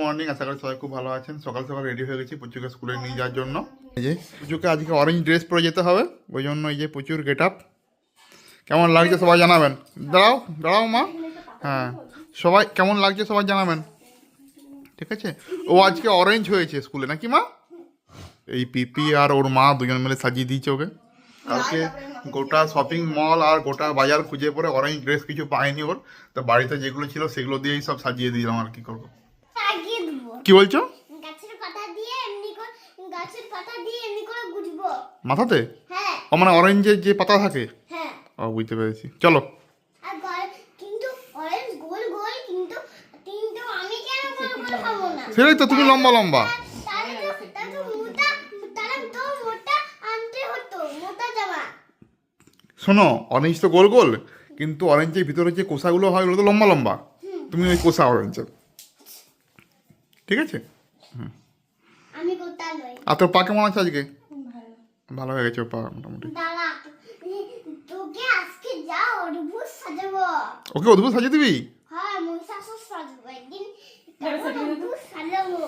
Morning আশা করি সবাই খুব ভালো আছেন। সকাল সকাল রেডি হয়ে গেছি পুচুকে স্কুলে নিয়ে যাওয়ার জন্য। এই যে। পুচুকে আজকে অরেঞ্জ ড্রেস পরে যেতে হবে ওই জন্য এই যে প্রচুর গেট আপ কেমন লাগছে সবাই জানাবেন। দাঁড়াও দাঁড়াও মা। হ্যাঁ সবাই কেমন লাগছে সবাই জানাবেন। ঠিক আছে? ও আজকে অরেঞ্জ হয়েছে স্কুলে নাকি মা? এই পিপি আর ওর মা দুজন মিলে সাজিয়ে দিয়েছে ওকে। কালকে গোটা শপিং মল আর গোটা বাজার খুঁজে পরে অরেঞ্জ ড্রেস কিছু পায়নি ওর। তো বাড়িতে যেগুলো ছিল সেগুলো দিয়েই সব সাজিয়ে দিলাম আর কি করব। কি বলছো? গাছের পাতা দিয়ে এমনি করে গাছের পাতা দিয়ে এমনি করে গুজবো। মাথাতে? হ্যাঁ। ও মানে অরেঞ্জের যে পাতা থাকে? হ্যাঁ। ও বুঝতে পেরেছি। চলো। আর কিন্তু অরেঞ্জ গোল গোল কিন্তু কিন্তু আমি কেন গোল গোল খাব না? সেটাই তো তুমি লম্বা লম্বা। শোনো অরেঞ্জ তো গোল গোল কিন্তু অরেঞ্জের ভিতরে যে কোষাগুলো হয় ওগুলো তো লম্বা লম্বা। তুমি ওই কোষা অরেঞ্জের ঠিক আছে? আমি আর তোর পা কেমন আছে আজকে? ভালো। হয়ে গেছে পা মোটামুটি। তোকে আজকে যা অদ্ভুত সাজাবো। ওকে অদ্ভুত সাজিয়ে দিবি? হ্যাঁ মহিষাসুর সাজবো। একদিন অদ্ভুত সাজাবো।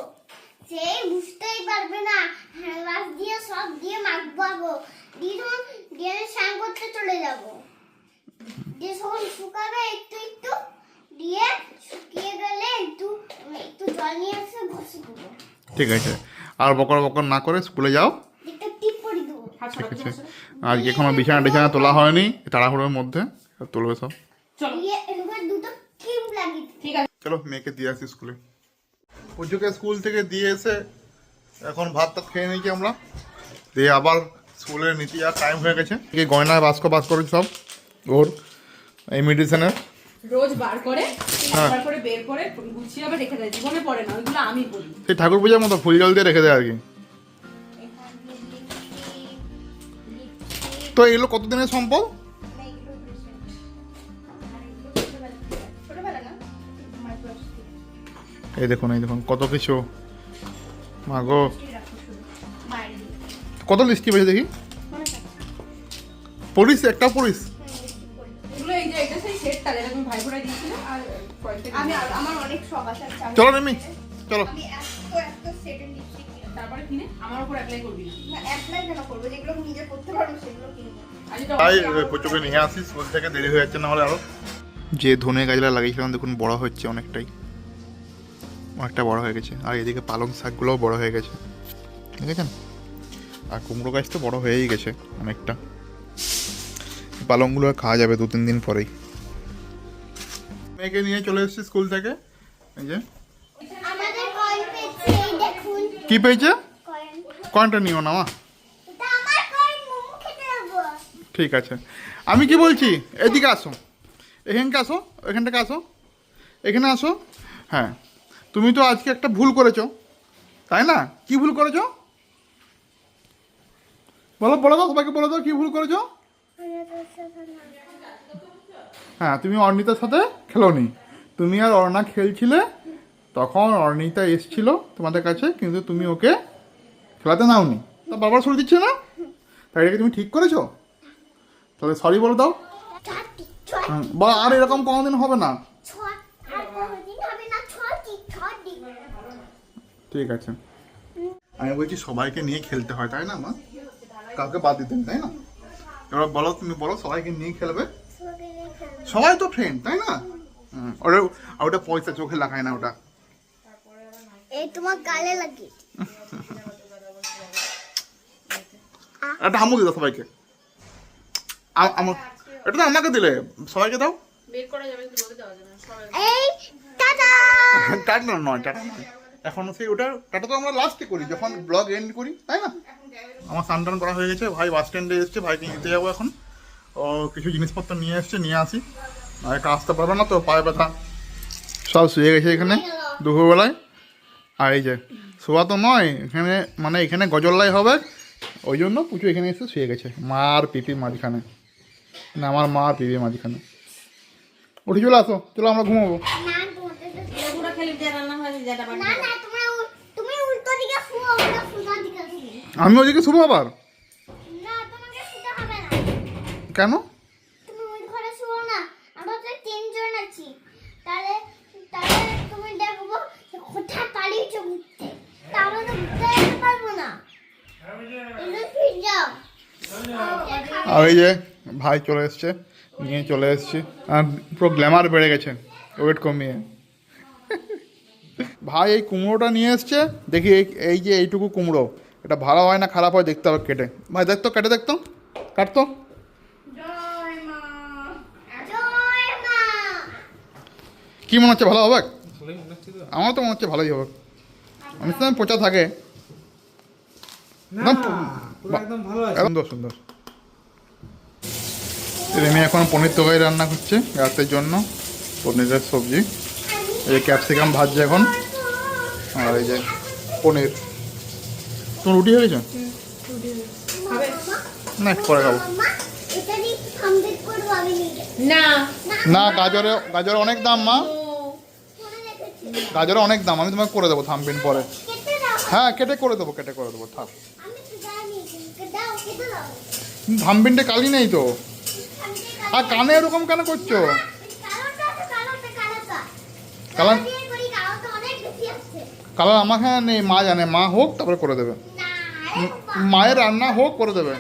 সে বুঝতেই পারবে না। হ্যান্ডওয়াশ দিয়ে সব দিয়ে মাখবো দিয়ে তখন দিয়ে স্নান করতে চলে যাব। দিয়ে যখন শুকাবে একটু দিয়ে শুকিয়ে গেলে একটু একটু জল নিয়ে এসে ঘষে দেবো। ঠিক আছে। আর বকর বকর না করে স্কুলে যাও। একটা টিপ করে দেবো। ঠিক আছে। আজকে এখনও বিছানা টিছানা তোলা হয়নি। তাড়াহুড়োর মধ্যে তুলবে সব। চলো। মেয়েকে দিয়ে আসি স্কুলে। পুজোকে স্কুল থেকে দিয়ে এসে এখন ভাত টাত খেয়ে নিয়েছি আমরা। দিয়ে আবার স্কুলের নীতি আর টাইম হয়ে গেছে। এই গয়নায় বাস্ক বাস করে সব। ওর এই মেডিসিনের রোজ বার করে হ্যাঁ। বার করে বের করে গুছিয়ে আবার রেখে দেয় জীবনে পড়ে না ওইগুলো আমি বলি। সেই ঠাকুর পূজার মতো ফুল জল দিয়ে রেখে দেয় আর কি। তো এগুলো কতদিনের সম্পদ? এই দেখুন এই দেখুন কত কিছু। মাগো কত লিস্টি পেয়েছে দেখি? পড়িস একটা পড়িস ভাই দিয়েছিলে আর আমি আমার অনেক শখ আছে চলো চলো। আমি এত এত সেটের লিপস্টিক তারপরে কিনে? আমার উপর অ্যাপ্লাই করবি না। না অ্যাপ্লাই কেন করব? যেগুলো আমি নিজে করতে পারব সেগুলো কিনবো। আর যেটা তাই অনেকে নিয়ে আসি স্কুল থেকে দেরি হয়ে যাচ্ছে না হলে আরও। যে ধনে গাছটা লাগিয়েছিলাম দেখুন বড় হচ্ছে অনেকটাই। অনেকটা বড় হয়ে গেছে। আর এদিকে পালং শাকগুলোও বড় হয়ে গেছে। দেখেছেন? আর কুমড়ো গাছ তো বড় হয়েই গেছে অনেকটা। পালংগুলো আর খাওয়া যাবে দু তিন দিন পরেই। মেয়েকে নিয়ে চলে এসেছি স্কুল থেকে। এই যে। কি পেয়েছে? কয়েনটা নিও না মা। ঠিক আছে। আমি কি বলছি? এদিকে আসো। এখানকে আসো এখান থেকে আসো। এখানে আসো। হ্যাঁ। তুমি তো আজকে একটা ভুল করেছ। তাই না? কি ভুল করেছ? বলো বলো দাও সবাইকে বলে দাও কি ভুল করেছ? হ্যাঁ তুমি অর্ণিতার সাথে খেলোনি। তুমি আর অর্ণা খেলছিলে তখন অর্ণিতা এসছিল তোমাদের কাছে কিন্তু তুমি ওকে খেলাতে নাওনি। তা বাবার সরে দিচ্ছে না? তাই এটাকে তুমি ঠিক করেছ? তাহলে সরি বলে দাও। হুম, বা আর এরকম কোনোদিন হবে না। ঠিক আছে। আমি বলছি সবাইকে নিয়ে খেলতে হয় তাই না মা? কাউকে বাদ দিতেন তাই না? এবার বলো তুমি বলো সবাইকে নিয়ে খেলবে? সবাই তো ফ্রেন্ড তাই না? হুম, ওটা আর ওটা পয়সা চোখে লাগায় না ওটা। এই তোমার গালে লাগিয়ে একটা আমু দিতে সবাইকে। আ- আমু এটা তো আমাকে দিলে। সবাইকে দাও। এই টাটা! টাটা নয় টাটা নয়। এখন সেই ওটা টাটা তো আমরা লাস্টে করি যখন ব্লগ এন্ড করি তাই না? আমার স্নান টান করা হয়ে গেছে ভাই বাস স্ট্যান্ডে এসছে ভাইকে নিতে যাব এখন। ও কিছু জিনিসপত্র নিয়ে এসছে নিয়ে আসি। আর আসতে পারবে না তো পায়ে ব্যথা। সব শুয়ে গেছে এখানে দুপুরবেলায়। আর এই যে শোয়া তো নয় এখানে মানে এখানে গজল্লাই হবে। ওই জন্য পুজো এখানে এসে শুয়ে গেছে মা আর পিপি মাঝখানে। না আমার মা আর পিপি মাঝখানে। উঠে চলে আসো চলো আমরা ঘুমাবো। আমি তোমাদের তো- পুরো কেন? তুমি ওই ঘরে শুও না আমরা তো তিনজন আছি। তাহলে তাহলে তুমি দেখব কোথায় পালিয়েছো ঘুরতে। তা আমরা তো ঘুরতে যেতে পারব না। আর ওই যে ভাই চলে এসছে নিয়ে চলে এসছে। আর পুরো গ্ল্যামার বেড়ে গেছে ওয়েট কমিয়ে। ভাই এই কুমড়োটা নিয়ে এসছে দেখি এই এই যে এইটুকু কুমড়ো। এটা ভালো হয় না খারাপ হয় দেখতে হবে কেটে। ভাই দেখতো কেটে দেখতো কাটতো? কি মনে হচ্ছে ভালো হবে আমার তো মনে হচ্ছে ভালোই হবে আমি তো পচা থাকে। না না, পুরো একদম ভালো আছে। সুন্দর সুন্দর। রেমি এখন পনির তরকারি রান্না করছে রাতের জন্য পনিরের সবজি। এই যে ক্যাপসিকাম ভাজছে এখন। আর এই যে পনির। তোমার রুটি হয়ে গেছে? না পরে খাব। না। না গাজরে গাজরে অনেক দাম মা। গাজরে অনেক দাম আমি তোমাকে করে দেবো থামবিন পরে হ্যাঁ কেটে করে দেবো কেটে করে দেবো থাক থামবিনটা কালি নেই তো আর কানে এরকম কেন করছ কালার কালার আমার হ্যাঁ নেই মা জানে মা হোক তারপরে করে দেবে। মায়ের রান্না হোক করে দেবে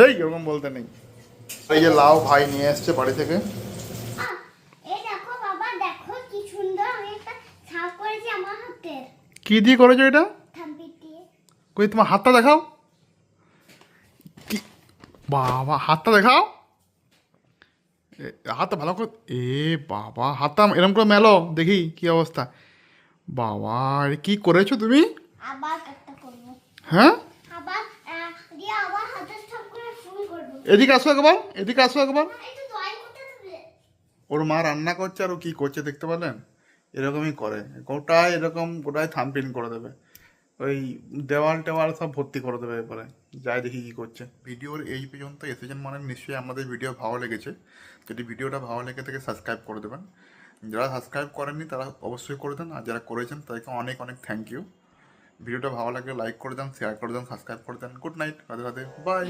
এই এরকম বলতে নেই এই যে লাউ ভাই নিয়ে এসছে বাড়ি থেকে। কি দিয়ে করেছ এটা? কই তোমার হাতটা দেখাও। বাবা হাতটা দেখাও। হাতটা ভালো করে এ বাবা হাতটা এরকম করে মেলো দেখি কি অবস্থা। বাবা কি করেছ তুমি? হ্যাঁ? এদিকে আসো একবার এদিকে আসো একবার। ওর মা রান্না করছে আর ও কী করছে দেখতে পেলেন? এরকমই করে গোটায় এরকম গোটায় থামপিন করে দেবে। ওই দেওয়াল টেওয়াল সব ভর্তি করে দেবে এরপরে যাই দেখি কী করছে। ভিডিওর এই পর্যন্ত এসেছেন মানে নিশ্চয়ই আমাদের ভিডিও ভালো লেগেছে। যদি ভিডিওটা ভালো লেগে থাকে সাবস্ক্রাইব করে দেবেন। যারা সাবস্ক্রাইব করেননি তারা অবশ্যই করে দেন। আর যারা করেছেন তাদেরকে অনেক অনেক থ্যাংক ইউ ভিডিওটা ভালো লাগলে লাইক করে দেন শেয়ার করে দেন সাবস্ক্রাইব করে দেন। Good night Radhe Radhe bye